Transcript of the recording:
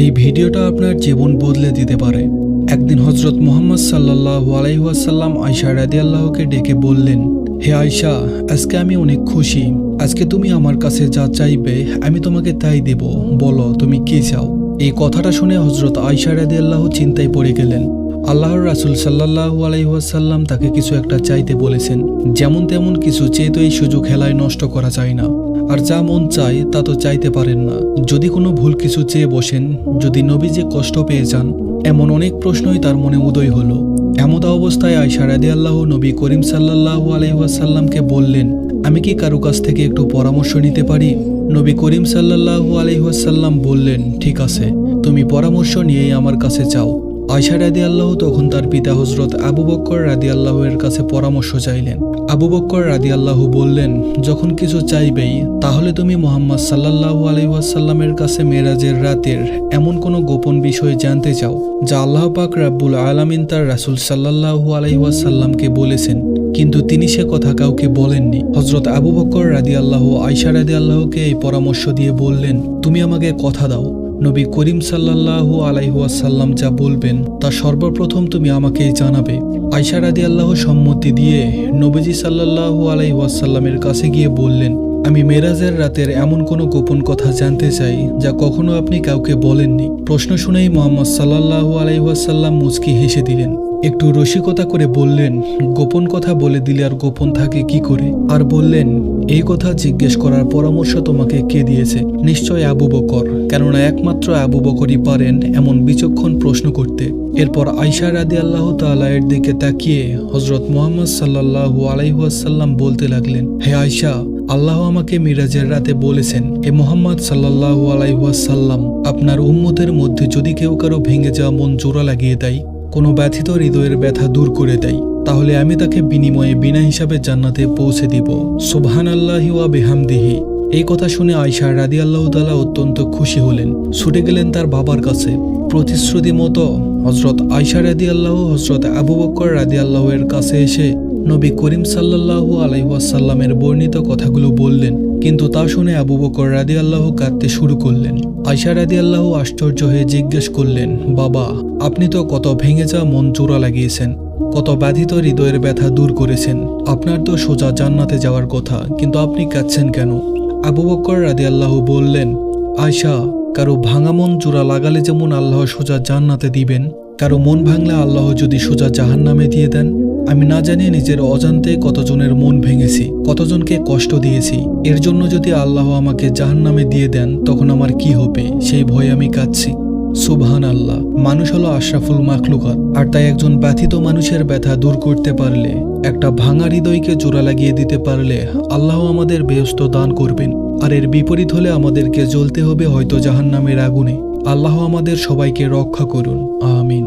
এই ভিডিওটা আপনার জীবন বদলে দিতে পারে। একদিন হজরত মোহাম্মদ সাল্লাহ আলাইহাসাল্লাম আয়সা রাদি আল্লাহকে ডেকে বললেন, হে আয়সা আজকে আমি অনেক খুশি। আজকে তুমি আমার কাছে যা চাইবে, আমি তোমাকে তাই দেব। বলো, তুমি কি চাও? এই কথাটা শুনে হজরত আয়সা রাদি আল্লাহ চিন্তায় পড়ে গেলেন। আল্লাহর রাসুল সাল্লাহ আলাইহাসাল্লাম তাকে কিছু একটা চাইতে বলেছেন। যেমন তেমন কিছু চেয়ে তো এই সুযোগ হেলায় নষ্ট করা যায় না। আর যা মন চায় তা তো চাইতে পারেন না। যদি কোনো ভুল কিছু চেয়ে বসেন, যদি নবী যে কষ্ট পেয়ে যান, এমন অনেক প্রশ্নই তার মনে উদয় হলো। এমত অবস্থায় আয়সা রাদি আল্লাহ নবী করিম সাল্লাহ আলাইসাল্লামকে বললেন, আমি কি কারও কাছ থেকে একটু পরামর্শ নিতে পারি? নবী করিম সাল্লাহ আলাইসাল্লাম বললেন, ঠিক আছে, তুমি পরামর্শ নিয়েই আমার কাছে চাও আয়সা রাদি আল্লাহ তখন তার পিতা হজরত আবু বক্কর রাদি আল্লাহের কাছে পরামর্শ চাইলেন। আবু বক্কর রাদি আল্লাহ বললেন, যখন কিছু চাইবেই, তাহলে তুমি মোহাম্মদ সাল্লাহ আলাইসাল্লামের কাছে মেরাজের রাতের এমন কোনো গোপন বিষয় জানতে চাও, যা আল্লাহ পাক রাব্বুল আলামিন তার রাসুল সাল্লাহ আলাইসাল্লামকে বলেছেন, কিন্তু তিনি সে কথা কাউকে বলেননি। হজরত আবু বক্কর রাদি আল্লাহ আয়সা রাদি আল্লাহকে এই পরামর্শ দিয়ে বললেন, তুমি আমাকে কথা দাও। নবী করিম সাল্লাহ আলাইহুয়াসাল্লাম যা বলবেন তা সর্বপ্রথম তুমি আমাকে জানাবে। আয়সা রাদি আল্লাহ সম্মতি দিয়ে নবীজি সাল্লাহ আলাইহুয়াসাল্লামের কাছে গিয়ে বললেন, আমি মেরাজের রাতের এমন কোনো গোপন কথা জানতে চাই যা কখনো আপনি কাউকে বলেননি। প্রশ্ন শুনেই মোহাম্মদ সাল্লাহ আলাইহাসাল্লাম মুচকি হেসে দিলেন। একটু রসিকতা করে বললেন, গোপন কথা বলে দিলে আর গোপন থাকে কি করে? আর বললেন, এই কথা জিজ্ঞেস করার পরামর্শ তোমাকে কে দিয়েছে? নিশ্চয় আবু বকর। কেননা একমাত্র আবু বকরই পারেন এমন বিচক্ষণ প্রশ্ন করতে। এরপর আয়সা রাদি আল্লাহ তালায়ের দিকে তাকিয়ে হজরত মোহাম্মদ সাল্লাহ আলাইহাসাল্লাম বলতে লাগলেন, হে আয়সা আল্লাহ আমাকে মিরাজের রাতে বলেছেন এ মোহাম্মদ সাল্লাহ আলাইহাসাল্লাম আপনার উম্মতের মধ্যে যদি কেউ কারও ভেঙে যাওয়া মন জোড়া লাগিয়ে দেয় কোনো ব্যথিত হৃদয়ের ব্যথা দূর করে দেয়, তাহলে আমি তাকে বিনিময়ে বিনা হিসাবে জান্নাতে পৌঁছে দিব। সুবহান আল্লাহি ওয়া বেহামদিহি। এই কথা শুনে আয়সা রাদি আল্লাহ তালা অত্যন্ত খুশি হলেন। ছুটে গেলেন তার বাবার কাছে। প্রতিশ্রুতি মতো হজরত আয়সা রাদি আল্লাহ হজরত আবু বক্কর রাদি আল্লাহের কাছে এসে নবী করিম সাল্লাহ আলাইসাল্লামের বর্ণিত কথাগুলো বললেন। কিন্তু তা শুনে আবু বকর রাদি আল্লাহ কাঁদতে শুরু করলেন। আয়সা রাদি আল্লাহ আশ্চর্য হয়ে জিজ্ঞেস করলেন, বাবা, আপনি তো কত ভেঙে যা মন চোরা লাগিয়েছেন, কত ব্যাধিত হৃদয়ের ব্যথা দূর করেছেন। আপনার তো সোজা জান্নাতে যাওয়ার কথা, কিন্তু আপনি কাঁদছেন কেন? আবু বকর রাদি আল্লাহ বললেন, আয়সা, কারও ভাঙা মন চূড়া লাগালে যেমন আল্লাহ সোজা জান্নাতে দিবেন, কারও মন ভাঙলে আল্লাহ যদি সোজা জাহান নামে দিয়ে দেন আমি না জানিয়ে নিজের অজান্তে কতজনের মন ভেঙেছি, কতজনকে কষ্ট দিয়েছি। এর জন্য যদি আল্লাহ আমাকে জাহান নামে দিয়ে দেন, তখন আমার কি হবে? সেই ভয়ে আমি কাঁদছি। সুবহান আল্লাহ মানুষ হলো আশরাফুল মাখলুকাত। আর তাই একজন ব্যথিত মানুষের ব্যথা দূর করতে পারলে, একটা ভাঙা হৃদয়কে জোড়া লাগিয়ে দিতে পারলে, আল্লাহ আমাদের বেহস্ত দান করবেন। আর এর বিপরীত হলে আমাদেরকে জ্বলতে হবে হয়তো জাহান্নামের আগুনে। আল্লাহ আমাদের সবাইকে রক্ষা করুন। আমিন।